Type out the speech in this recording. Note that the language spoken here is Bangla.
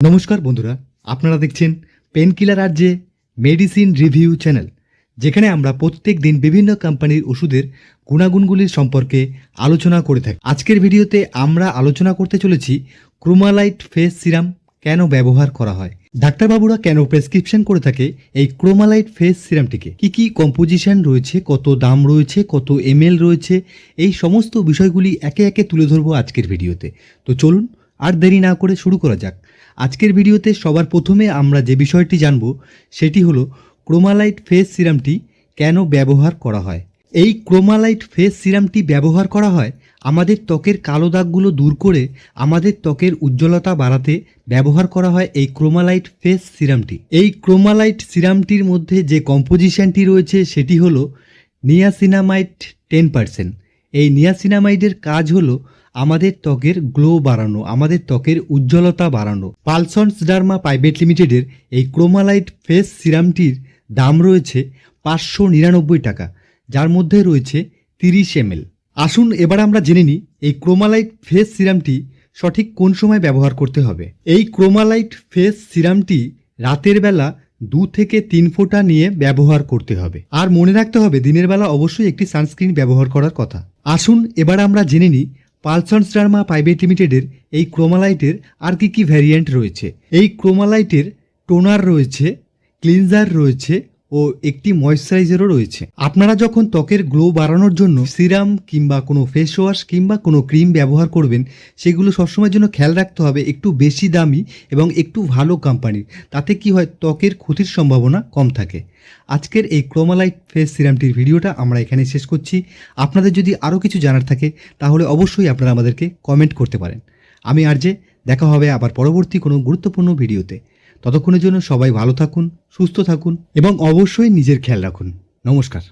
নমস্কার বন্ধুরা, আপনারা দেখছেন পেনকিলার আর যে মেডিসিন রিভিউ চ্যানেল যেখানে আমরা প্রত্যেক দিন বিভিন্ন কোম্পানির ওষুধের গুণাগুণগুলির সম্পর্কে আলোচনা করে থাকি। আজকের ভিডিওতে আমরা আলোচনা করতে চলেছি ক্রোমালাইট ফেস সিরাম কেন ব্যবহার করা হয়। ডাক্তারবাবুরা কেন প্রেসক্রিপশন করে থাকে এই ক্রোমালাইট ফেস সিরামটিকে কি কি কম্পোজিশন রয়েছে, কত দাম রয়েছে, কত এমএল রয়েছে, এই সমস্ত বিষয়গুলি একে একে তুলে ধরবো আজকের ভিডিওতে। তো চলুন, আর দেরি না করে শুরু করা যাক। আজকের ভিডিওতে সবার প্রথমে আমরা যে বিষয়টি জানব, সেটি হলো ক্রোমালাইট ফেস সিরামটি কেন ব্যবহার করা হয়? এই ক্রোমালাইট ফেস সিরামটি ব্যবহার করা হয় আমাদের ত্বকের কালো দাগগুলো দূর করে আমাদের ত্বকের উজ্জ্বলতা বাড়াতে ব্যবহার করা হয় এই ক্রোমালাইট ফেস সিরামটি। এই ক্রোমালাইট সিরামটির মধ্যে যে কম্পোজিশনটি রয়েছে, সেটি হলো নিয়াসিনামাইড টেন পার্সেন্ট। এই নিয়াসিনামাইডের কাজ হলো আমাদের ত্বকের গ্লো বাড়ানো, আমাদের ত্বকের উজ্জ্বলতা বাড়ানো। পালসন্স ডার্মা প্রাইভেট লিমিটেডের এই ক্রোমালাইট ফেস সিরামটির দাম রয়েছে পাঁচশো নিরানব্বই টাকা, যার মধ্যে রয়েছে তিরিশ এমএল। আসুন এবার আমরা জেনে নিই এই ক্রোমালাইট ফেস সিরামটি সঠিক কোন সময় ব্যবহার করতে হবে। এই ক্রোমালাইট ফেস সিরামটি রাতের বেলা দু থেকে তিন ফোঁটা নিয়ে ব্যবহার করতে হবে। আর মনে রাখতে হবে, দিনের বেলা অবশ্যই একটি সানস্ক্রিন ব্যবহার করার কথা। আসুন, এবার আমরা জেনে নিই পালসন্স ডার্মা প্রাইভেট লিমিটেডের এই ক্রোমালাইটের আর কি কি ভ্যারিয়েন্ট রয়েছে। এই ক্রোমালাইটের টোনার রয়েছে, ক্লিনজার রয়েছে ও একটি ময়শ্চারাইজারও রয়েছে। আপনারা যখন ত্বকের গ্লো বাড়ানোর জন্য সিরাম কিংবা কোনো ফেস ওয়াশ কিংবা কোনো ক্রিম ব্যবহার করবেন, সেগুলো সবসময়ের জন্য খেয়াল রাখতে হবে একটু বেশি দামি এবং একটু ভালো কোম্পানির। তাতে কি হয়, ত্বকের ক্ষতির সম্ভাবনা কম থাকে। আজকের এই ক্রোমালাইট ফেস সিরামটির ভিডিওটা আমরা এখানে শেষ করছি। আপনাদের যদি আরও কিছু জানার থাকে, তাহলে অবশ্যই আপনারা আমাদেরকে কমেন্ট করতে পারেন। আমি আর যে দেখা হবে আবার পরবর্তী কোনো গুরুত্বপূর্ণ ভিডিওতে। ততক্ষণের জন্য সবাই ভালো থাকুন সুস্থ থাকুন এবং অবশ্যই নিজের খেয়াল রাখুন। নমস্কার।